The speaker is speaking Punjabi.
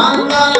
Allah.